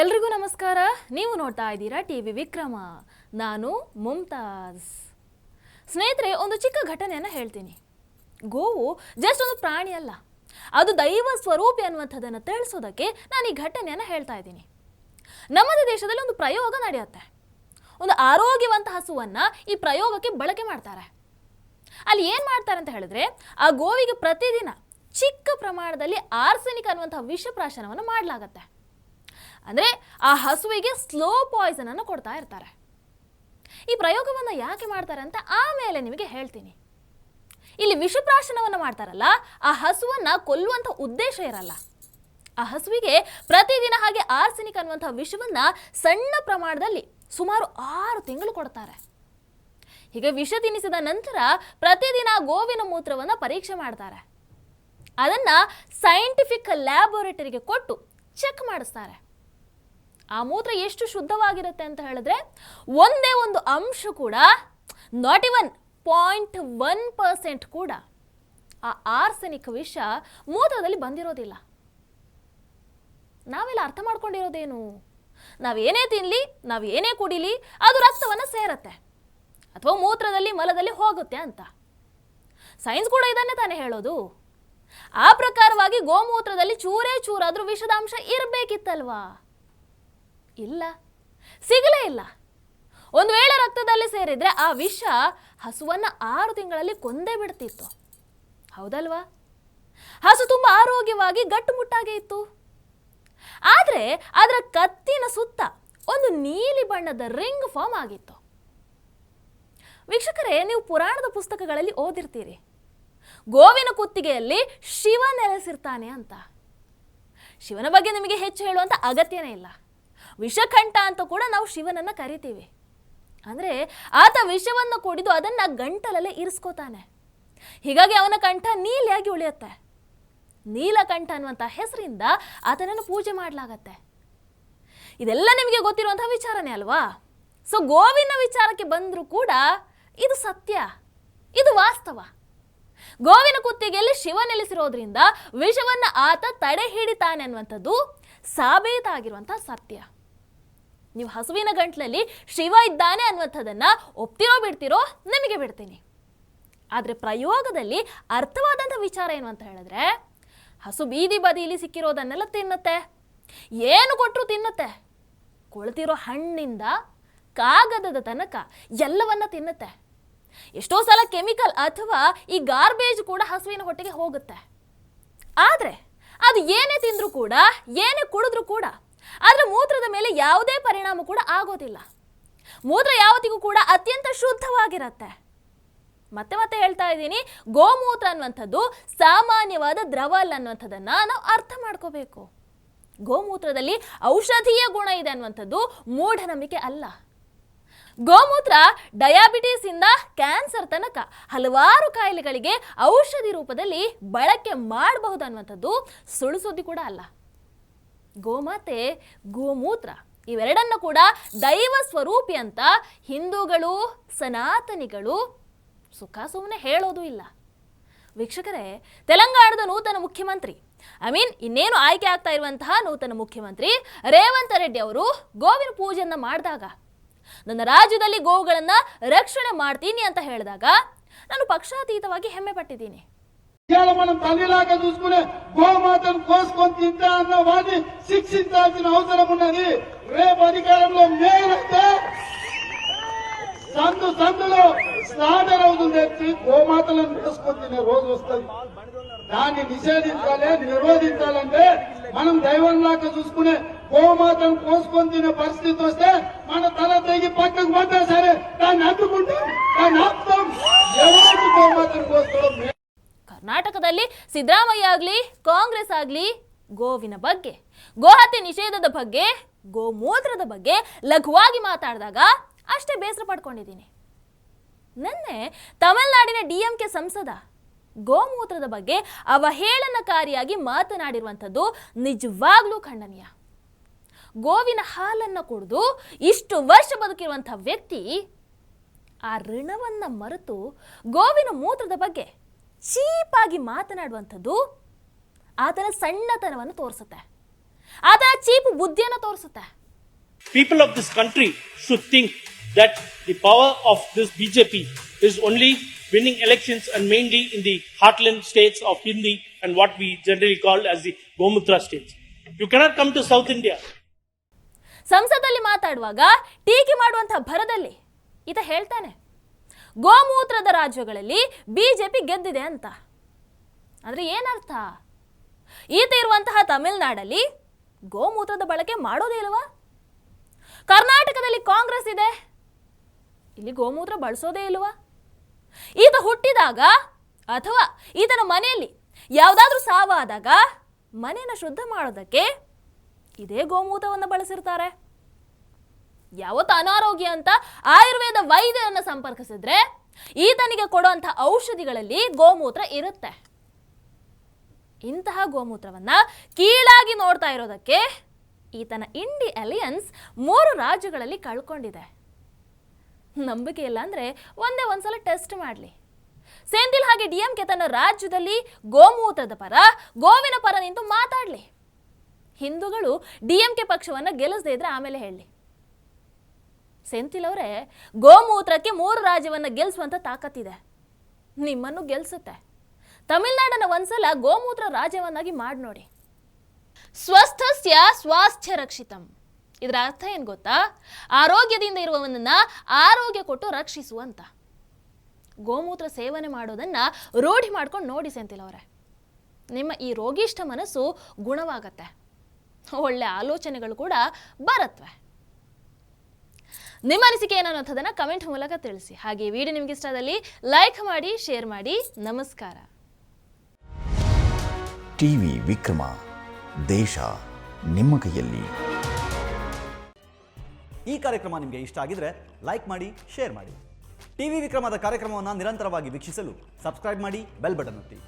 ಎಲ್ರಿಗೂ ನಮಸ್ಕಾರ. ನೀವು ನೋಡ್ತಾ ಇದ್ದೀರಾ ಟಿ ವಿ ವಿಕ್ರಮ. ನಾನು ಮುಮ್ತಾಜ್ ಸ್ನೇಹಿತರೆ, ಒಂದು ಚಿಕ್ಕ ಘಟನೆಯನ್ನು ಹೇಳ್ತೀನಿ. ಗೋವು ಜಸ್ಟ್ ಒಂದು ಪ್ರಾಣಿ ಅಲ್ಲ. ಅದು ದೈವ ಸ್ವರೂಪಿ ಅನ್ನುವಂಥದ್ದನ್ನು ತಿಳಿಸೋದಕ್ಕೆ ನಾನು ಈ ಘಟನೆಯನ್ನು ಹೇಳ್ತಾ ಇದ್ದೀನಿ. ನಮ್ಮದೇ ದೇಶದಲ್ಲಿ ಒಂದು ಪ್ರಯೋಗ ನಡೆಯುತ್ತೆ. ಒಂದು ಆರೋಗ್ಯವಂತ ಹಸುವನ್ನು ಈ ಪ್ರಯೋಗಕ್ಕೆ ಬಳಕೆ ಮಾಡ್ತಾರೆ. ಅಲ್ಲಿ ಏನು ಮಾಡ್ತಾರೆ ಅಂತ ಹೇಳಿದ್ರೆ, ಆ ಗೋವಿಗೆ ಪ್ರತಿದಿನ ಚಿಕ್ಕ ಪ್ರಮಾಣದಲ್ಲಿ ಆರ್ಸೆನಿಕ್ ಅನ್ನುವಂಥ ವಿಷಪ್ರಾಶನವನ್ನು ಮಾಡಲಾಗತ್ತೆ. ಅಂದರೆ ಆ ಹಸುವಿಗೆ ಸ್ಲೋ ಪಾಯ್ಸನ್ ಅನ್ನು ಕೊಡ್ತಾ ಇರ್ತಾರೆ. ಈ ಪ್ರಯೋಗವನ್ನು ಯಾಕೆ ಮಾಡ್ತಾರೆ ಅಂತ ಆಮೇಲೆ ನಿಮಗೆ ಹೇಳ್ತೀನಿ. ಇಲ್ಲಿ ವಿಷಪ್ರಾಶನವನ್ನು ಮಾಡ್ತಾರಲ್ಲ, ಆ ಹಸುವನ್ನು ಕೊಲ್ಲುವಂಥ ಉದ್ದೇಶ ಇರಲ್ಲ. ಆ ಹಸುವಿಗೆ ಪ್ರತಿದಿನ ಹಾಗೆ ಆರ್ಸೆನಿಕ್ ಅನ್ನುವಂಥ ವಿಷವನ್ನು ಸಣ್ಣ ಪ್ರಮಾಣದಲ್ಲಿ ಸುಮಾರು ಆರು ತಿಂಗಳು ಕೊಡ್ತಾರೆ. ಹೀಗೆ ವಿಷ ತಿನ್ನಿಸಿದ ನಂತರ ಪ್ರತಿದಿನ ಗೋವಿನ ಮೂತ್ರವನ್ನು ಪರೀಕ್ಷೆ ಮಾಡ್ತಾರೆ. ಅದನ್ನು ಸೈಂಟಿಫಿಕ್ ಲ್ಯಾಬೊರೇಟರಿಗೆ ಕೊಟ್ಟು ಚೆಕ್ ಮಾಡಿಸ್ತಾರೆ. ಆ ಮೂತ್ರ ಎಷ್ಟು ಶುದ್ಧವಾಗಿರುತ್ತೆ ಅಂತ ಹೇಳಿದ್ರೆ ಒಂದೇ ಒಂದು ಅಂಶ ಕೂಡ not even point one percent ಕೂಡ ಆ ಆರ್ಸೆನಿಕ್ ವಿಷ ಮೂತ್ರದಲ್ಲಿ ಬಂದಿರೋದಿಲ್ಲ. ನಾವೆಲ್ಲ ಅರ್ಥ ಮಾಡ್ಕೊಂಡಿರೋದೇನು? ನಾವೇನೇ ತಿನ್ನಲಿ ನಾವು ಏನೇ ಕುಡಿಲಿ, ಅದು ರಕ್ತವನ್ನು ಸೇರತ್ತೆ. ಅಥವಾ ಮೂತ್ರದಲ್ಲಿ, ಮಲದಲ್ಲಿ ಹೋಗುತ್ತೆ ಅಂತ. ಸೈನ್ಸ್ ಕೂಡ ಇದನ್ನೇ ತಾನೇ ಹೇಳೋದು. ಆ ಪ್ರಕಾರವಾಗಿ ಗೋಮೂತ್ರದಲ್ಲಿ ಚೂರೇ ಚೂರಾದರೂ ವಿಷದ ಅಂಶ ಇರಬೇಕಿತ್ತಲ್ವಾ? ಇಲ್ಲ. ಸಿಗಲೇ ಇಲ್ಲ. ಒಂದು ವೇಳೆ ರಕ್ತದಲ್ಲಿ ಸೇರಿದ್ರೆ ಆ ವಿಷ ಹಸುವನ್ನು ಆರು ತಿಂಗಳಲ್ಲಿ ಕೊಂದೇ ಬಿಡ್ತಿತ್ತು. ಹೌದಲ್ವಾ? ಹಸು ತುಂಬ ಆರೋಗ್ಯವಾಗಿ ಗಟ್ಟುಮುಟ್ಟಾಗೆ ಇತ್ತು. ಆದರೆ ಅದರ ಕತ್ತಿನ ಸುತ್ತ ಒಂದು ನೀಲಿ ಬಣ್ಣದ ರಿಂಗ್ ಫಾರ್ಮ್ ಆಗಿತ್ತು. ವೀಕ್ಷಕರೇ, ನೀವು ಪುರಾಣದ ಪುಸ್ತಕಗಳಲ್ಲಿ ಓದಿರ್ತೀರಿ. ಗೋವಿನ ಕುತ್ತಿಗೆಯಲ್ಲಿ ಶಿವ ನೆಲೆಸಿರ್ತಾನೆ ಅಂತ. ಶಿವನ ಬಗ್ಗೆ ನಿಮಗೆ ಹೆಚ್ಚು ಹೇಳುವಂಥ ಅಗತ್ಯನೇ ಇಲ್ಲ. ವಿಷಕಂಠ ಅಂತ ಕೂಡ ನಾವು ಶಿವನನ್ನು ಕರಿತೀವಿ. ಅಂದರೆ ಆತ ವಿಷವನ್ನು ಕುಡಿದು ಅದನ್ನು ಗಂಟಲಲ್ಲೇ ಇರಿಸ್ಕೋತಾನೆ. ಹೀಗಾಗಿ ಅವನ ಕಂಠ ನೀಲಿಯಾಗಿ ಉಳಿಯುತ್ತೆ. ನೀಲಕಂಠ ಅನ್ನುವಂಥ ಹೆಸರಿಂದ ಆತನನ್ನು ಪೂಜೆ ಮಾಡಲಾಗತ್ತೆ. ಇದೆಲ್ಲ ನಿಮಗೆ ಗೊತ್ತಿರುವಂಥ ವಿಚಾರನೇ ಅಲ್ವಾ? ಸೊ ಗೋವಿನ ವಿಚಾರಕ್ಕೆ ಬಂದರೂ ಕೂಡ ಇದು ಸತ್ಯ, ಇದು ವಾಸ್ತವ. ಗೋವಿನ ಕುತ್ತಿಗೆಯಲ್ಲಿ ಶಿವ ನೆಲೆಸಿರೋದ್ರಿಂದ ವಿಷವನ್ನು ಆತ ತಡೆ ಹಿಡಿತಾನೆ ಅನ್ನುವಂಥದ್ದು ಸಾಬೀತಾಗಿರುವಂಥ ಸತ್ಯ. ನೀವು ಹಸುವಿನ ಗಂಟ್ಲಲ್ಲಿ ಶಿವ ಇದ್ದಾನೆ ಅನ್ನುವಂಥದ್ದನ್ನ ಒಪ್ತಿರೋ ಬಿಡ್ತಿರೋ ನಿಮಗೆ ಬಿಡ್ತೀನಿ. ಆದರೆ ಪ್ರಯೋಗದಲ್ಲಿ ಅರ್ಥವಾದಂಥ ವಿಚಾರ ಏನು ಅಂತ ಹೇಳಿದ್ರೆ, ಹಸು ಬೀದಿ ಬದಿಯಲ್ಲಿ ಸಿಕ್ಕಿರೋದನ್ನೆಲ್ಲ ತಿನ್ನುತ್ತೆ. ಏನು ಕೊಟ್ಟರು ತಿನ್ನುತ್ತೆ. ಕೊಳ್ತಿರೋ ಹಣ್ಣಿಂದ ಕಾಗದದ ತನಕ ಎಲ್ಲವನ್ನ ತಿನ್ನುತ್ತೆ. ಎಷ್ಟೋ ಸಲ ಕೆಮಿಕಲ್ ಅಥವಾ ಈ ಗಾರ್ಬೇಜ್ ಕೂಡ ಹಸುವಿನ ಹೊಟ್ಟೆಗೆ ಹೋಗುತ್ತೆ. ಆದರೆ ಅದು ಏನೇ ತಿಂದರೂ ಕೂಡ, ಏನೇ ಕುಡಿದ್ರೂ ಕೂಡ ಅದರ ಮೂತ್ರದ ಮೇಲೆ ಯಾವುದೇ ಪರಿಣಾಮ ಕೂಡ ಆಗೋದಿಲ್ಲ. ಮೂತ್ರ ಯಾವತ್ತಿಗೂ ಕೂಡ ಅತ್ಯಂತ ಶುದ್ಧವಾಗಿರತ್ತೆ. ಮತ್ತೆ ಮತ್ತೆ ಹೇಳ್ತಾ ಇದ್ದೀನಿ, ಗೋಮೂತ್ರ ಅನ್ನುವಂಥದ್ದು ಸಾಮಾನ್ಯವಾದ ದ್ರವ ಅಲ್ಲ ಅನ್ನುವಂಥದ್ದನ್ನು ನಾವು ಅರ್ಥ ಮಾಡ್ಕೋಬೇಕು. ಗೋಮೂತ್ರದಲ್ಲಿ ಔಷಧೀಯ ಗುಣ ಇದೆ ಅನ್ನುವಂಥದ್ದು ಮೂಢನಂಬಿಕೆ ಅಲ್ಲ. ಗೋಮೂತ್ರ ಡಯಾಬಿಟೀಸ್ ಇಂದ ಕ್ಯಾನ್ಸರ್ ತನಕ ಹಲವಾರು ಕಾಯಿಲೆಗಳಿಗೆ ಔಷಧಿ ರೂಪದಲ್ಲಿ ಬಳಕೆ ಮಾಡಬಹುದು ಅನ್ನುವಂಥದ್ದು ಸುಳ್ಳು ಸುದ್ದಿ ಕೂಡ ಅಲ್ಲ. ಗೋಮಾತೆ, ಗೋಮೂತ್ರ ಇವೆರಡನ್ನು ಕೂಡ ದೈವ ಸ್ವರೂಪಿ ಅಂತ ಹಿಂದೂಗಳು, ಸನಾತನಿಗಳು ಸುಖ ಸುಮ್ಮನೆ ಹೇಳೋದು ಇಲ್ಲ. ವೀಕ್ಷಕರೇ, ತೆಲಂಗಾಣದ ನೂತನ ಮುಖ್ಯಮಂತ್ರಿ ಐ ಮೀನ್ ಇನ್ನೇನು ಆಯ್ಕೆ ಆಗ್ತಾ ಇರುವಂತಹ ನೂತನ ಮುಖ್ಯಮಂತ್ರಿ ರೇವಂತ ರೆಡ್ಡಿ ಅವರು ಗೋವಿನ ಪೂಜೆಯನ್ನು ಮಾಡಿದಾಗ, ನನ್ನ ರಾಜ್ಯದಲ್ಲಿ ಗೋವುಗಳನ್ನ ರಕ್ಷಣೆ ಮಾಡ್ತೀನಿ ಅಂತ ಹೇಳಿದಾಗ ನಾನು ಪಕ್ಷಾತೀತವಾಗಿ ಹೆಮ್ಮೆ ಪಟ್ಟಿದ್ದೀನಿ. ఇవాళ మనం తల్లిలాగా చూసుకునే గోమాతను కోసుకొని తింటా అన్న వాడిని శిక్షించాల్సిన అవసరం ఉన్నది. రేపు అధికారంలో మేలైతే సందు సందులో స్నాటర్ అవుతుంది తెచ్చి గోమాతలను కోసుకొని తినే రోజు వస్తుంది. దాన్ని నిషేధించాలి నిరోధించాలంటే మనం దైవంలాగా చూసుకునే గోమాతను కోసుకొని తినే పరిస్థితి వస్తే మన తల తెగి పక్కకు పడ్డా సరే దాన్ని అడ్డుకుంటాం దాన్ని ఆపుతాం. ఎవరికి గోమాతను కోసుకోవడం ಕರ್ನಾಟಕದಲ್ಲಿ ಸಿದ್ದರಾಮಯ್ಯ ಆಗಲಿ, ಕಾಂಗ್ರೆಸ್ ಆಗಲಿ, ಗೋವಿನ ಬಗ್ಗೆ, ಗೋಹತ್ಯೆ ನಿಷೇಧದ ಬಗ್ಗೆ, ಗೋಮೂತ್ರದ ಬಗ್ಗೆ ಲಘುವಾಗಿ ಮಾತಾಡಿದಾಗ ಅಷ್ಟೇ ಬೇಸರ ಪಡ್ಕೊಂಡಿದ್ದೀನಿ. ನಿನ್ನೆ ತಮಿಳುನಾಡಿನ ಡಿ ಎಂ ಕೆ ಸಂಸದ ಗೋಮೂತ್ರದ ಬಗ್ಗೆ ಅವಹೇಳನಕಾರಿಯಾಗಿ ಮಾತನಾಡಿರುವಂಥದ್ದು ನಿಜವಾಗ್ಲೂ ಖಂಡನೀಯ. ಗೋವಿನ ಹಾಲನ್ನು ಕುಡಿದು ಇಷ್ಟು ವರ್ಷ ಬದುಕಿರುವಂಥ ವ್ಯಕ್ತಿ ಆ ಋಣವನ್ನ ಮರೆತು ಗೋವಿನ ಮೂತ್ರದ ಬಗ್ಗೆ ಚೀಪಾಗಿ ಮಾತನಾಡುವಂಥದ್ದು ಆತನ ಸಣ್ಣತನವನ್ನು ತೋರಿಸುತ್ತೆ ಆತನ ಚೀಪ್ ಬುದ್ಧಿಯನ್ನು ತೋರಿಸುತ್ತೆ people of this country should think that the power of this BJP is only winning elections and mainly in the heartland states of Hindi and what we generally call as the Gomutra states. You cannot come to South India ಸಂಸದಲ್ಲಿ ಮಾತಾಡುವಾಗ ಟೀಕೆ ಮಾಡುವಂತಹ ಭರದಲ್ಲಿ ಈತ ಹೇಳ್ತಾನೆ ಗೋಮೂತ್ರದ ರಾಜ್ಯಗಳಲ್ಲಿ BJP ಗೆದ್ದಿದೆ ಅಂತ. ಅಂದರೆ ಏನರ್ಥ? ಈತ ಇರುವಂತಹ ತಮಿಳುನಾಡಲ್ಲಿ ಗೋಮೂತ್ರದ ಬಳಕೆ ಮಾಡೋದೇ ಇಲ್ವಾ? ಕರ್ನಾಟಕದಲ್ಲಿ ಕಾಂಗ್ರೆಸ್ ಇದೆ. ಇಲ್ಲಿ ಗೋಮೂತ್ರ ಬಳಸೋದೇ ಇಲ್ವಾ? ಈತ ಹುಟ್ಟಿದಾಗ ಅಥವಾ ಈತನ ಮನೆಯಲ್ಲಿ ಯಾವುದಾದ್ರೂ ಸಾವಾದಾಗ ಮನೆಯನ್ನು ಶುದ್ಧ ಮಾಡೋದಕ್ಕೆ ಇದೇ ಗೋಮೂತ್ರವನ್ನು ಬಳಸಿರ್ತಾರೆ. ಯಾವತ್ತು ಅನಾರೋಗ್ಯ ಅಂತ ಆಯುರ್ವೇದ ವೈದ್ಯರನ್ನು ಸಂಪರ್ಕಿಸಿದ್ರೆ ಈತನಿಗೆ ಕೊಡುವಂತಹ ಔಷಧಿಗಳಲ್ಲಿ ಗೋಮೂತ್ರ ಇರುತ್ತೆ. ಇಂತಹ ಗೋಮೂತ್ರವನ್ನ ಕೀಳಾಗಿ ನೋಡ್ತಾ ಇರೋದಕ್ಕೆ ಈತನ ಇಂಡಿ ಅಲಿಯನ್ಸ್ ಮೂರು ರಾಜ್ಯಗಳಲ್ಲಿ ಕಳ್ಕೊಂಡಿದೆ. ನಂಬಿಕೆ ಇಲ್ಲ ಅಂದ್ರೆ ಒಂದೇ ಒಂದ್ಸಲ ಟೆಸ್ಟ್ ಮಾಡಲಿ. ಸೆಂಥಿಲ್ ಹಾಗೆ ಡಿ ಕೆ ತನ್ನ ರಾಜ್ಯದಲ್ಲಿ ಗೋಮೂತ್ರದ ಪರ, ಗೋವಿನ ಪರ ನಿಂತು ಮಾತಾಡಲಿ. ಹಿಂದೂಗಳು ಡಿ ಕೆ ಪಕ್ಷವನ್ನು ಗೆಲ್ಲಿಸದೇ ಇದ್ರೆ ಆಮೇಲೆ ಹೇಳಿ. ಸೆಂಥಿಲ್ ಅವರೇ ಗೋಮೂತ್ರಕ್ಕೆ ಮೂರು ರಾಜ್ಯವನ್ನು ಗೆಲ್ಲಿಸುವಂಥ ತಾಕತ್ತಿದೆ ನಿಮ್ಮನ್ನು ಗೆಲ್ಲಿಸುತ್ತೆ ತಮಿಳ್ನಾಡನ್ನ ಒಂದ್ಸಲ ಗೋಮೂತ್ರ ರಾಜ್ಯವನ್ನಾಗಿ ಮಾಡಿ ನೋಡಿ. ಸ್ವಸ್ಥಸ್ಯ ಸ್ವಾಸ್ಥ್ಯ ರಕ್ಷಿತಂ. ಇದರ ಅರ್ಥ ಏನು ಗೊತ್ತಾ? ಆರೋಗ್ಯದಿಂದ ಇರುವವನನ್ನ ಆರೋಗ್ಯ ಕೊಟ್ಟು ರಕ್ಷಿಸುವಂತ. ಗೋಮೂತ್ರ ಸೇವನೆ ಮಾಡೋದನ್ನ ರೂಢಿ ಮಾಡ್ಕೊಂಡು ನೋಡಿ ಸೆಂತಿಲ್ ಅವರೇ. ನಿಮ್ಮ ಈ ರೋಗಿಷ್ಠ ಮನಸ್ಸು ಗುಣವಾಗತ್ತೆ. ಒಳ್ಳೆ ಆಲೋಚನೆಗಳು ಕೂಡ ಬರತ್ವೆ. ನಿಮ್ಮ ಅನಿಸಿಕೆ ಏನು ಅನ್ನೋದನ್ನ ಕಮೆಂಟ್ ಮೂಲಕ ತಿಳಿಸಿ. ಹಾಗೆ ವಿಡಿಯೋ ನಿಮ್ಗೆ ಇಷ್ಟದಲ್ಲಿ ಲೈಕ್ ಮಾಡಿ ಶೇರ್ ಮಾಡಿ. ನಮಸ್ಕಾರ. ಟಿವಿ ವಿಕ್ರಮ ದೇಶ ನಿಮ್ಮ ಕೈಯಲ್ಲಿ. ಈ ಕಾರ್ಯಕ್ರಮ ನಿಮಗೆ ಇಷ್ಟ ಆಗಿದ್ರೆ ಲೈಕ್ ಮಾಡಿ ಶೇರ್ ಮಾಡಿ. ಟಿವಿ ವಿಕ್ರಮದ ಕಾರ್ಯಕ್ರಮವನ್ನು ನಿರಂತರವಾಗಿ ವೀಕ್ಷಿಸಲು ಸಬ್ಸ್ಕ್ರೈಬ್ ಮಾಡಿ ಬೆಲ್ ಬಟನ್ ಒತ್ತಿ.